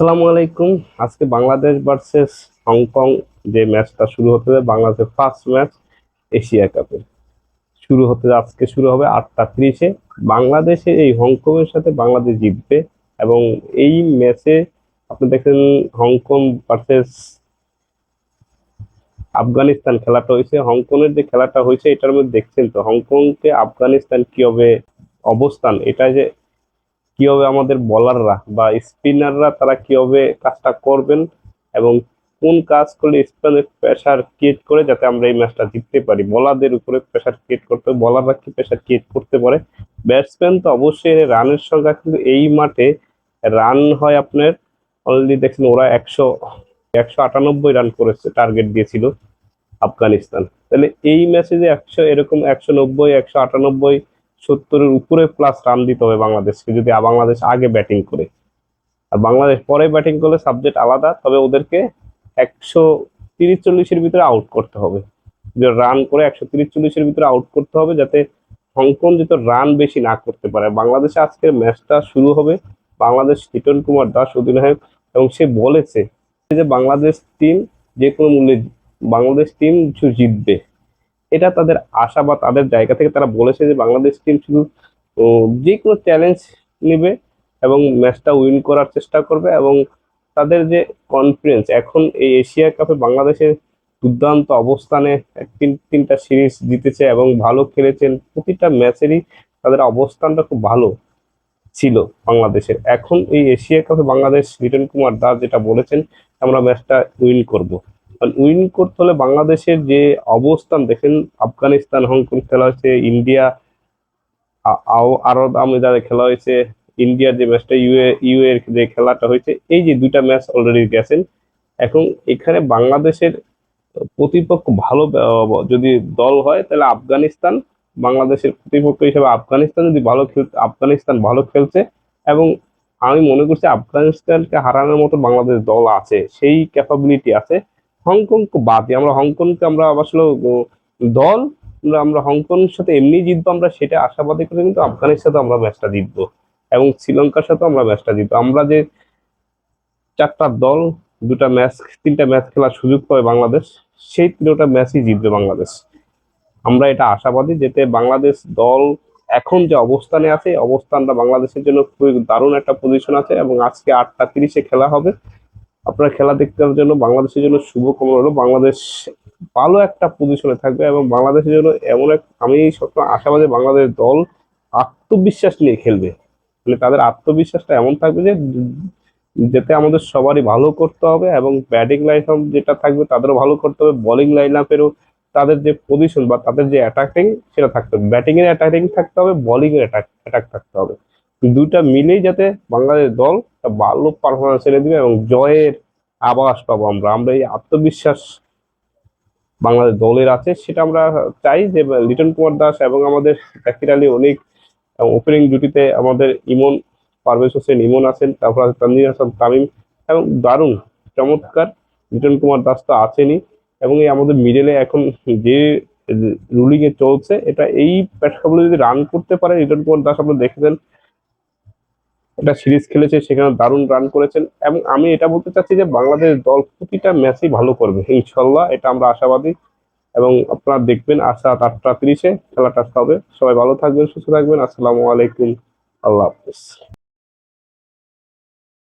আসসালামু আলাইকুম। আজকে বাংলাদেশ ভার্সেস হংকং যে ম্যাচটা শুরু হতে যাবে বাংলাদেশের ফার্স্ট ম্যাচ এশিয়া কাপে শুরু হতে আজকে শুরু হবে আটটা ত্রিশে। বাংলাদেশে এই হংকং এর সাথে বাংলাদেশ জিতবে এবং এই ম্যাচে আপনি দেখেন হংকং ভার্সেস আফগানিস্তান খেলাটা হয়েছে। হংকংয়ের যে খেলাটা হয়েছে, এটার মধ্যে দেখছেন তো হংকংকে আফগানিস্তান কি হবে অবস্থান, এটা যে কীভাবে আমাদের বলাররা বা স্পিনাররা তারা কীভাবে কাজটা করবেন এবং কোন কাজ করলে স্পিনের প্রেশার ক্রিয়েট করে যাতে আমরা এই ম্যাচটা জিততে পারি? বলারদের উপরে প্রেশার ক্রিয়েট করতে বলাররা কি প্রেশার ক্রিয়েট করতে পারে? ব্যাটসম্যান তো অবশ্যই রানের সংখ্যা কিন্তু এই মাঠে রান হয় আপনার অলরেডি দেখছেন ওরা একশো একশো আটানব্বই রান করেছে টার্গেট দিয়েছিল আফগানিস্তান। তাহলে এই ম্যাচে যে একশো, এরকম একশো নব্বই, একশো আটানব্বই সত্তরের উপরে প্লাস রান দিতে হবে বাংলাদেশকে, যদি বাংলাদেশ আগে ব্যাটিং করে। আর বাংলাদেশ পরে ব্যাটিং করলে সাবজেক্ট আলাদা, তবে ওদেরকে একশো তিরিশ চল্লিশের ভিতরে আউট করতে হবে। রান করে একশো তিরিশ চল্লিশের ভিতরে আউট করতে হবে, যাতে হংকং যাতে রান বেশি না করতে পারে। বাংলাদেশে আজকের ম্যাচটা শুরু হবে বাংলাদেশ লিটন কুমার দাস অধিনায়ক, এবং সে বলেছে যে বাংলাদেশ টিম যে কোনো মূল্যে, বাংলাদেশ টিম জিতবে। এটা তাদের আশা বা তাদের জায়গা থেকে তারা বলেছে যে বাংলাদেশ টিম শুধু যে কোনো চ্যালেঞ্জ নেবে এবং ম্যাচটা উইন করার চেষ্টা করবে এবং তাদের যে কনফিডেন্স এখন এই এশিয়া কাপে বাংলাদেশের দুর্দান্ত অবস্থানে তিন, তিনটা সিরিজ জিতেছে এবং ভালো খেলেছেন। প্রতিটা ম্যাচেরই তাদের অবস্থানটা খুব ভালো ছিল বাংলাদেশের। এখন এই এশিয়া কাপে বাংলাদেশ লিটন কুমার দাস যেটা বলেছেন, আমরা ম্যাচটা উইন করব। উইন করতে হলে বাংলাদেশের যে অবস্থান, দেখেন আফগানিস্তান, হংকং খেলা হয়েছে, ইন্ডিয়া আরব আমিরাতে খেলা হয়েছে, ইন্ডিয়ার যে ম্যাচটা, ইউএ ইউ এর যে খেলাটা হয়েছে, এই যে দুইটা ম্যাচ অলরেডি গেছেন। এখন এখানে বাংলাদেশের প্রতিপক্ষ ভালো যদি দল হয়, তাহলে আফগানিস্তান, বাংলাদেশের প্রতিপক্ষ হিসেবে আফগানিস্তান যদি ভালো খেল, আফগানিস্তান ভালো খেলছে, এবং আমি মনে করছি আফগানিস্তানকে হারানোর মতো বাংলাদেশ দল আছে, সেই ক্যাপাবিলিটি আছে হংকং বাদে আমরা হংকংকে আমরা আসলে দল, আমরা হংকংয়ের সাথে এমনি জিতবো, আমরা সেটা আশাবাদী করে কিন্তু আফগানের সাথে আমরা ম্যাচটা জিতবো এবং শ্রীলঙ্কার সাথে আমরা ম্যাচটা জিতবো। আমরা যে চারটা দল, দুটা ম্যাচ, তিনটা ম্যাচ খেলার সুযোগ পাবে বাংলাদেশ, সেই তিনটা ম্যাচই জিতবে বাংলাদেশ। আমরা এটা আশাবাদী যেতে বাংলাদেশ দল এখন যে অবস্থানে আছে অবস্থানটা বাংলাদেশের জন্য খুবই দারুণ একটা পজিশন আছে এবং আজকে আটটা তিরিশে খেলা হবে। আপনারা খেলা দেখতে জন্য বাংলাদেশের জন্য শুভকামনা হলো বাংলাদেশ ভালো একটা পজিশনে থাকবে এবং বাংলাদেশের জন্য এমন এক আমি সবসময় আশাবাদী বাংলাদেশ দল আত্মবিশ্বাস নিয়ে খেলবে। মানে তাদের আত্মবিশ্বাসটা এমন থাকবে যে, যাতে আমাদের সবারই ভালো করতে হবে এবং ব্যাটিং লাইন আপ যেটা থাকবে তাদেরও ভালো করতে হবে। বোলিং লাইন আপেরও তাদের যে পজিশন বা তাদের যে অ্যাটাকিং সেটা থাকতে হবে। ব্যাটিংয়ের অ্যাটাকিং থাকতে হবে বোলিং অ্যাটাক অ্যাটাক থাকতে হবে। দুইটা মিলেই যাতে বাংলাদেশ দল ভালো পারফরমেন্স এনে দিবে এবং জয়ের আবাস পাবো আমরা। আমরা এই আত্মবিশ্বাস বাংলাদেশ দলের আছে, সেটা আমরা চাই যে লিটন কুমার দাস এবং আমাদের জাকির আলী অনেক ওপেনিং জুটিতে আমাদের ইমন, পারভেজ হোসেন ইমন আছেন, তারপর আছে তানজির হাসান তামিম এবং দারুণ, চমৎকার লিটন কুমার দাস তো আছেনই এবং এই আমাদের মিডলে এখন যে রুলিংয়ে চলছে, এটা এই প্রেক্ষাপটে যদি রান করতে পারে, লিটন কুমার দাস আপনারা দেখেছেন একটা সিরিজ খেলেছে, সেখানে দারুণ রান করেছেন এবং আমি এটা বলতে চাচ্ছি যে বাংলাদেশ দল প্রতিটা ম্যাচই ভালো করবে, ইনশাল্লাহ, এটা আমরা আশাবাদী এবং আপনারা দেখবেন আশা আটটা তিরিশে খেলাটা হবে। সবাই ভালো থাকবেন, সুস্থ থাকবেন, আসসালামু আলাইকুম, আল্লাহ হাফিজ।